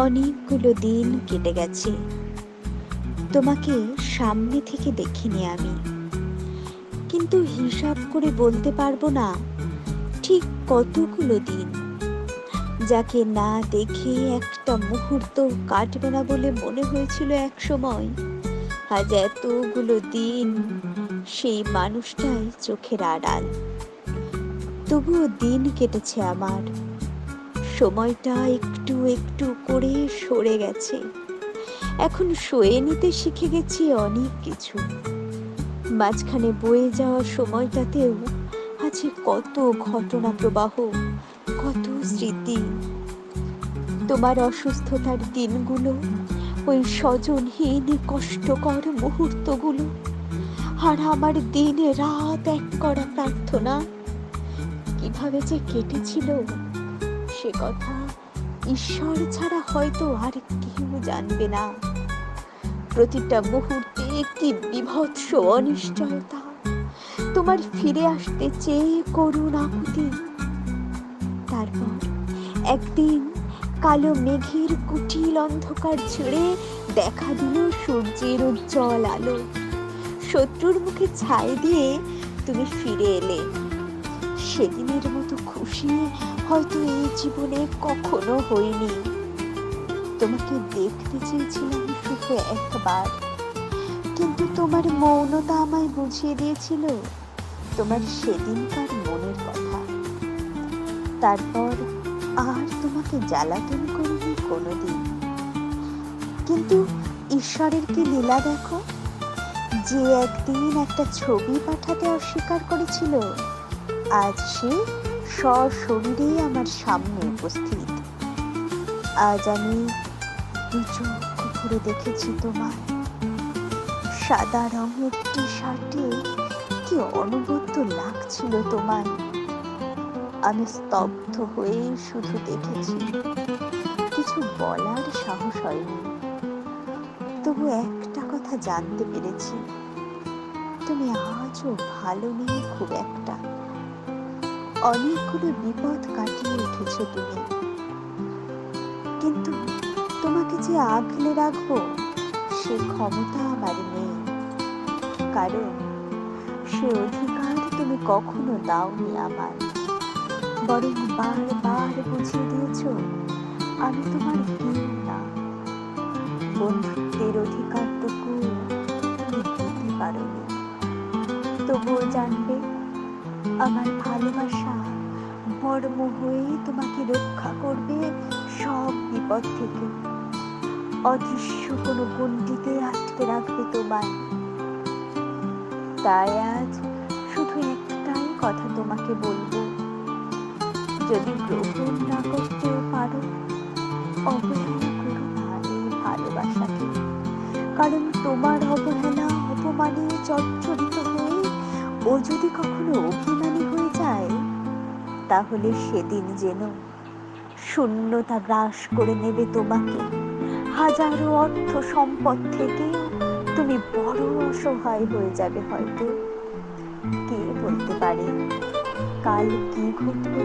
অনেকগুলো দিন কেটে গেছে। তোমাকে সামনে থেকে দেখিনি আমি। কিন্তু হিসাব করে বলতে পারব না ঠিক কতগুলো দিন। যাকে না দেখে একটা মুহূর্ত কাটবে না বলে মনে হয়েছিল এক সময়, আজ এতগুলো দিন সেই মানুষটাই চোখের আড়াল। তবুও দিন কেটেছে আমার। সময়টা একটু একটু করে সরে গেছে। এখন সয়ে নিতে শিখে গেছি অনেক কিছু। মাঝখানে বয়ে যাওয়া সময়টাতেও আছে কত ঘটনা প্রবাহ, কত স্মৃতি। তোমার অসুস্থতার দিনগুলো, ওই স্বজনহীন, কষ্টকর মুহূর্তগুলো, আর আমার দিনে রাত এক করা প্রার্থনা। কীভাবে যে কেটেছিল সে কথা। ঈশ্বর ছাড়া হয়তো আর কেউ জানবে না। প্রতিটা মুহূর্তে একটি বিভৎস অনিশ্চয়তা। তোমার ফিরে আসতে চেয়ে করুণ আকুতি। তারপর একদিন কালো মেঘের কুটিল অন্ধকার ছেড়ে দেখা দিল সূর্যের উজ্জ্বল আলো। শত্রুর মুখে ছাই দিয়ে তুমি ফিরে এলে। সেদিনের মতো খুশি হয়তো এই জীবনে কখনো হইনি। তোমাকে দেখতে চেয়েছিলাম শুধু একবার, কিন্তু তোমার মৌনতা আমায় বুঝিয়ে দিয়েছিল তোমার সেদিনকার মনের কথা। তারপর আর তোমাকে জ্বালাতন করিনি কোনোদিন। কিন্তু ঈশ্বরের কি লীলা দেখো? যে একদিন একটা ছবি পাঠাতে অস্বীকার করেছিল আজ সে সশরীরেই আমার সামনে উপস্থিত। আজ আমি চোখ করে দেখেছি তোমার সাদা রঙের টি শার্টে কি অনবদ্য লাগছিল তোমায়। আমি স্তব্ধ হয়ে শুধু দেখেছি কিছু বলার সাহস হয়নি। তবু একটা কথা জানতে পেরেছি, তুমি আজও ভালো নেই খুব একটা। অনেকগুলো বিপদ কাটিয়ে উঠেছো তুমি। কিন্তু তোমাকে যে আগলে রাখব, সে ক্ষমতা আমার নেই। কারণ সে অধিকার তুমি কখনো দাওনি আমার। বরং বারবার বুঝিয়ে দিয়েছ, আমি তোমার কেউ না। বন্ধুত্বের অধিকারটুকু তুমি দিতে পারোনি। তবুও জানবে আমার ভালোবাসা। মর্ম হয়ে তোমাকে রক্ষা করবে সব বিপদ থেকে। অদৃশ্য কোনো গণ্ডিতে আটকে রাখবে তোমায়। তাই আজ শুধু একটাই কথা তোমাকে বলব। যদি গ্রহণ না করতেও পারো, অবহেলা করো না ভালোবাসাকে। কারণ তোমার অবহেলা অপমানে চচ্চরিত হয়ে ও যদি কখনো অভিমানী হয়ে যায়, তাহলে সেদিন যেন শূন্যতা গ্রাস করে নেবে তোমাকে। হাজারো অর্থ সম্পদ থেকে তুমি বড় অসহায় হয়ে যাবে হয়তো। কে বলতে পারে, কাল কি ঘটবে?